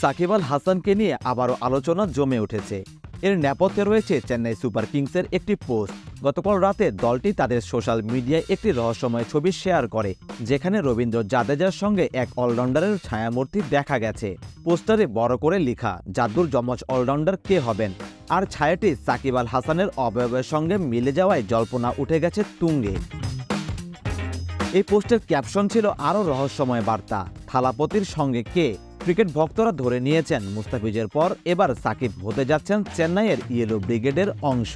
সাকিব আল হাসানকে নিয়ে আবারও আলোচনা জমে উঠেছে। এর নেপথ্যে রয়েছে চেন্নাই সুপার কিংসের একটি পোস্ট। গতকাল রাতে দলটি তাদের সোশ্যাল মিডিয়ায় একটি রহস্যময় ছবি শেয়ার করে, যেখানে রবীন্দ্র জাদেজার সঙ্গে এক অলরাউন্ডারের ছায়ামূর্তি দেখা গেছে। পোস্টারে বড় করে লেখা, জাদুর যমজ অলরাউন্ডার কে হবেন? আর ছায়াটি সাকিব আল হাসানের অবয়বের সঙ্গে মিলে যাওয়ায় জল্পনা উঠে গেছে তুঙ্গে। এই পোস্টের ক্যাপশন ছিল আরও রহস্যময় বার্তা, থালাপতির সঙ্গে কে ক্রিকেট ভক্তরা ধরে নিয়েছেন মুস্তাফিজের পর এবার সাকিব হতে যাচ্ছেন চেন্নাইয়ের ইয়েলো ব্রিগেডের অংশ।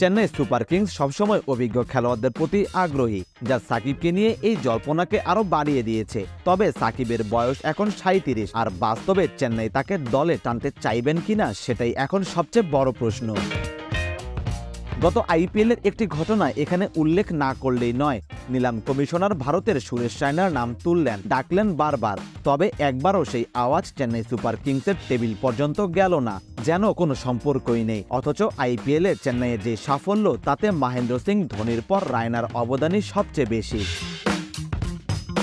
চেন্নাই সুপার কিংস সবসময় অভিজ্ঞ খেলোয়াড়দের প্রতি আগ্রহী, যা সাকিবকে নিয়ে এই জল্পনাকে আরও বাড়িয়ে দিয়েছে। তবে সাকিবের বয়স এখন সাঁত্রিশ আর বাস্তবে চেন্নাই তাকে দলে টানতে চাইবেন কিনা সেটাই এখন সবচেয়ে বড় প্রশ্ন। গত আইপিএলের একটি ঘটনা এখানে উল্লেখ না করলেই নয়। নিলাম কমিশনার ভারতের সুরেশ রায়নার নাম তুললেন, ডাকলেন বারবার। তবে একবারও সেই আওয়াজ চেন্নাই সুপার কিংসের টেবিল পর্যন্ত গেল না, যেন কোনো সম্পর্কই নেই। অথচ আইপিএলে চেন্নাইয়ের যে সাফল্য, তাতে মহেন্দ্র সিং ধোনির পর রায়নার অবদানই সবচেয়ে বেশি।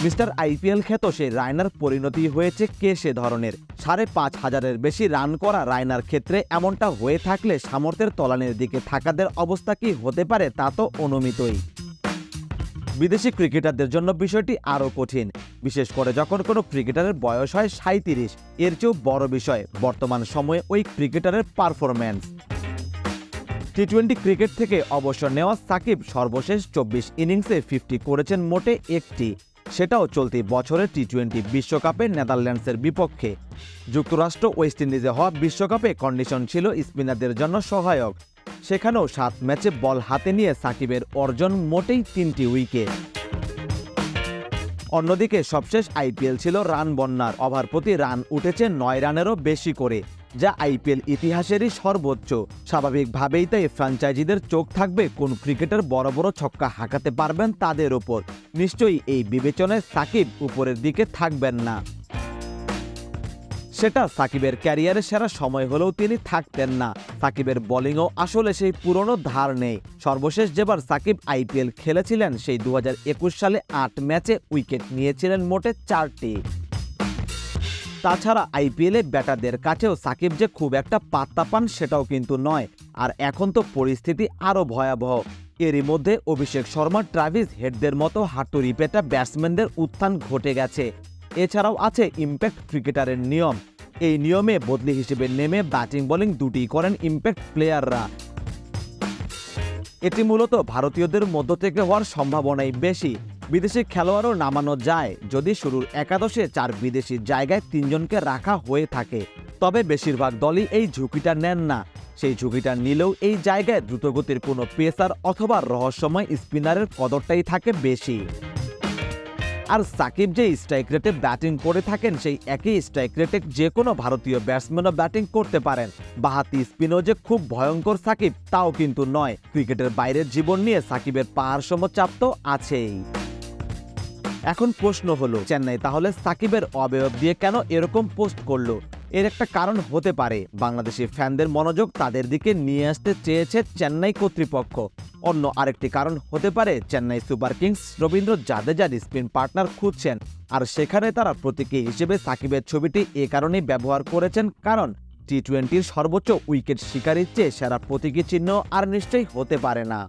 মিস্টার আইপিএল খ্যাত সে রায়নার পরিণতি হয়েছে কে সে ধরনের? সাড়ে পাঁচ হাজারের বেশি রান করা রায়নার ক্ষেত্রে এমনটা হয়ে থাকলে সামর্থ্যের তলানের দিকে থাকাদের অবস্থা কি হতে পারে তা তো অনুমিতই। বিদেশি ক্রিকেটারদের জন্য বিষয়টি আরও কঠিন। বিশেষ করে যখন কোনো ক্রিকেটারের বয়স হয় সাঁত্রিশ এর চেয়েও বড় বিষয় বর্তমান সময়ে ওই ক্রিকেটারের পারফরম্যান্স। টি টোয়েন্টি ক্রিকেট থেকে অবসর নেওয়া সাকিব সর্বশেষ চব্বিশ ইনিংসে ফিফটি করেছেন মোটে একটি। সেটাও চলতি বছরের টি টোয়েন্টি বিশ্বকাপে নেদারল্যান্ডসের বিপক্ষে। যুক্তরাষ্ট্র ওয়েস্ট ইন্ডিজে হওয়া বিশ্বকাপে কন্ডিশন ছিল স্পিনারদের জন্য সহায়ক। সেখানেও সাত ম্যাচে বল হাতে নিয়ে সাকিবের অর্জন মোটেই তিনটি উইকেট। অন্যদিকে সবশেষ আইপিএল ছিল রান বন্যার। ওভার প্রতি রান উঠেছে নয় রানেরও বেশি করে, যা আইপিএল ইতিহাসেরই সর্বোচ্চ। স্বাভাবিকভাবেই তাই ফ্র্যাঞ্চাইজিদের চোখ থাকবে কোন ক্রিকেটার বড় বড় ছক্কা হাঁকাতে পারবেন তাদের ওপর। নিশ্চয়ই এই বিবেচনায় সাকিব উপরের দিকে থাকবেন না। সেটা সাকিবের ক্যারিয়ারের সেরা সময় হলেও তিনি থাকতেন না। সাকিবের বোলিংও আসলে সেই পুরনো ধার নেই। সর্বশেষ যেবার সাকিব আইপিএল খেলেছিলেন, সেই দু হাজার একুশ সালে আট ম্যাচে উইকেট নিয়েছিলেন মোটে চারটি। তাছাড়া আইপিএলে ব্যাটারদের কাছেও সাকিব যে খুব একটা পাত্তা পান সেটাও কিন্তু নয়। আর এখন তো পরিস্থিতি আরও ভয়াবহ। এরই মধ্যে অভিষেক শর্মা, ট্রাভিস হেডদের মতো হাতুড়ি পেটা ব্যাটসম্যানদের উত্থান ঘটে গেছে। এছাড়াও আছে ইম্প্যাক্ট ক্রিকেটারের নিয়ম। এই নিয়মে বদলি হিসেবে নেমে ব্যাটিং বোলিং দুটি করেন ইম্প্যাক্ট প্লেয়াররা। এটি মূলত ভারতীয়দের মধ্য থেকে হওয়ার সম্ভাবনাই বেশি। বিদেশি খেলোয়াড়ও নামানো যায়, যদি শুরুর একাদশে চার বিদেশি জায়গায় তিনজনকে রাখা হয়ে থাকে। তবে বেশিরভাগ দলই এই ঝুঁকিটা নেন না। সেই ঝুঁকিটা নিলেও এই জায়গায় দ্রুতগতির কোনো পেসার অথবা রহস্যময় স্পিনারের কদরটাই থাকে বেশি। আর সাকিব যে স্ট্রাইক রেটে ব্যাটিং করে থাকেন, সেই একই স্ট্রাইক রেটে যে কোনো ভারতীয় ব্যাটসম্যানও ব্যাটিং করতে পারেন। বাহাতি স্পিনও যে খুব ভয়ঙ্কর সাকিব, তাও কিন্তু নয়। ক্রিকেটের বাইরের জীবন নিয়ে সাকিবের পাহাড়সম চাপ তো আছেই। এখন প্রশ্ন হলো, চেন্নাই তাহলে সাকিবের অবয়ব দিয়ে কেন এরকম পোস্ট করল? এর একটা কারণ হতে পারে। বাংলাদেশি ফ্যানদের মনোযোগ তাদের দিকে নিয়ে আসতে চেয়েছে চেন্নাই কর্তৃপক্ষ। অন্য আরেকটি কারণ হতে পারে, চেন্নাই সুপার কিংস রবীন্দ্র জাদেজার স্পিন পার্টনার খুঁজছেন। আর সেখানে তারা প্রতীকী হিসেবে সাকিবের ছবিটি এ কারণেই ব্যবহার করেছেন, কারণ টি টোয়েন্টির সর্বোচ্চ উইকেট শিকারীর চেয়ে সেরা প্রতীকী চিহ্ন আর নিশ্চয়ই হতে পারে না।